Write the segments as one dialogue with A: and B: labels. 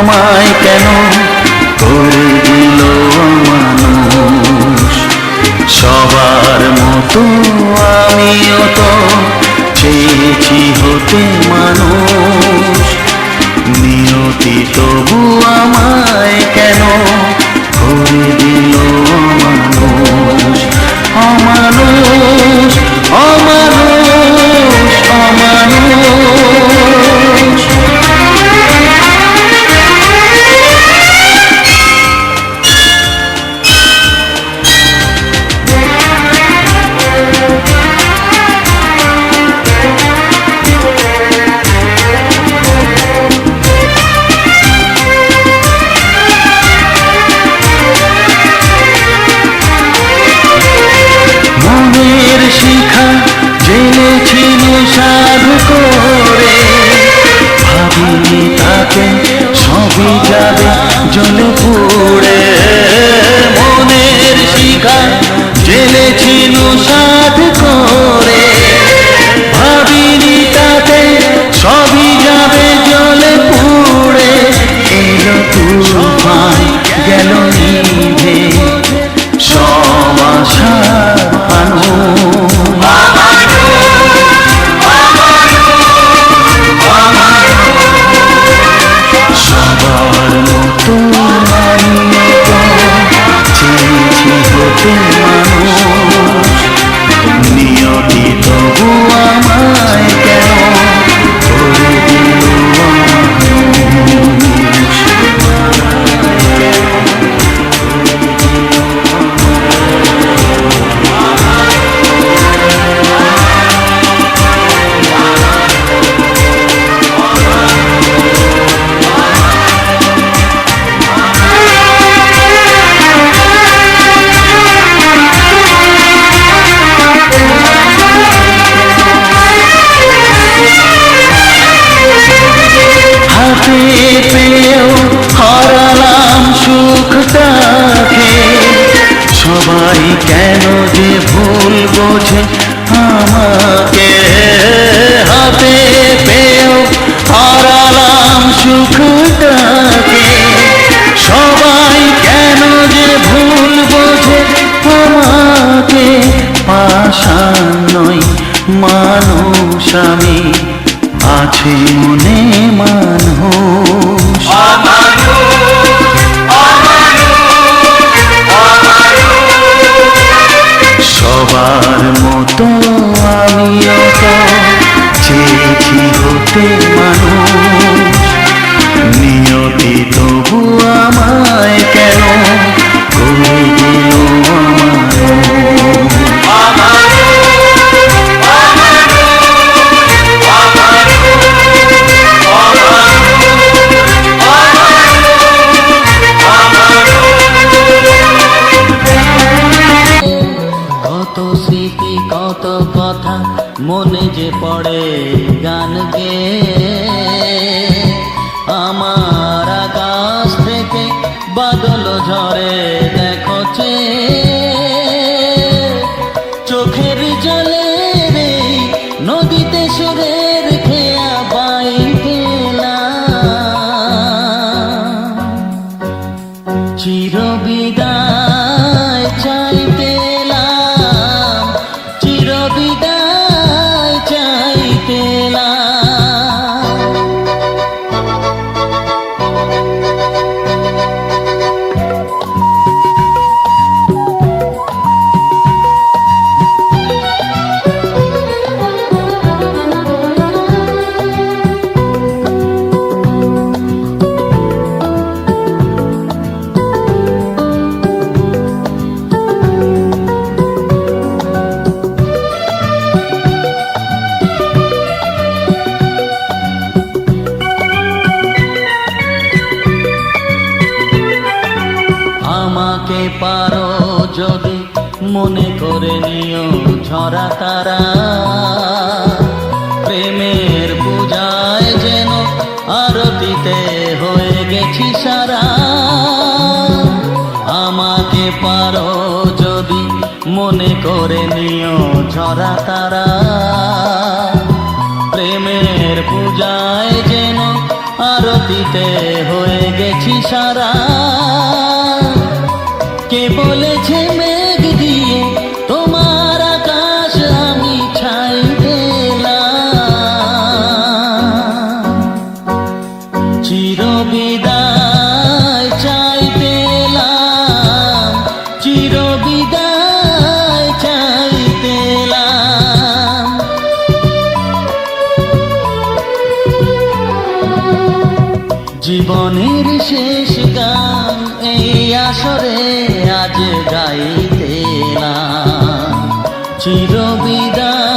A: আমায় কেন সাধ আশা নই মানুষ আমি আছে মনে মানো
B: কত স্মৃতি, কত কথা, মনে যে পড়ে গান গে। আমার আকাশ থেকে বাদল ঝরে দেখো চেয়ে ঝরা তারা। প্রেমের পূজায় যেন আরতিতে হয়ে গেছি সারা। আমাকে পারো যদি মনে করে নিও ঝরা তারা। প্রেমের পূজায় যেন আরতিতে হয়ে গেছি সারা।
A: জীবনের শেষ গান এই আসরে আজ গাইতে না। চিরবিদায়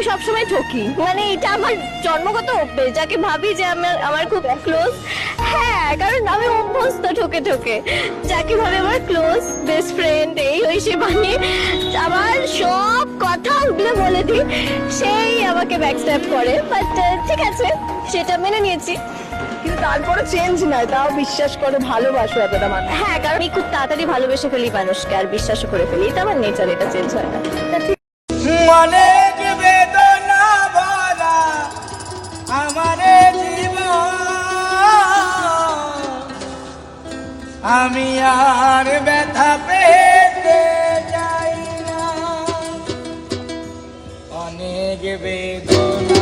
C: আমি সবসময় ঠকি। মানে এটা আমার জন্মগত অভ্যেস যাকে ভাবি যে আমার আমার খুব ক্লোজ হ্যাঁ কারণ আমি অভ্যস্ত ঠকে ঠকে। যাকে ভাবে আমার ক্লোজ বেস্ট ফ্রেন্ড এই ওই সে বানিয়ে আমার সব কথা ওগুলো বলে দিই সেই আমাকে ব্যাকস্ট্যাপ করে। বাট ঠিক আছে সেটা মেনে নিয়েছি।
D: কিন্তু তারপরে চেঞ্জ নয় তাও বিশ্বাস করে ভালোবাসো এতটা মানুষ।
C: হ্যাঁ কারণ আমি খুব তাড়াতাড়ি ভালোবেসে ফেলি মানুষকে আর বিশ্বাসও করে ফেলি। এটা আমার নেচার এটা চেঞ্জ হয় না। তা
E: আমি আর ব্যথা পেতে চাই না। অনেক বেদনা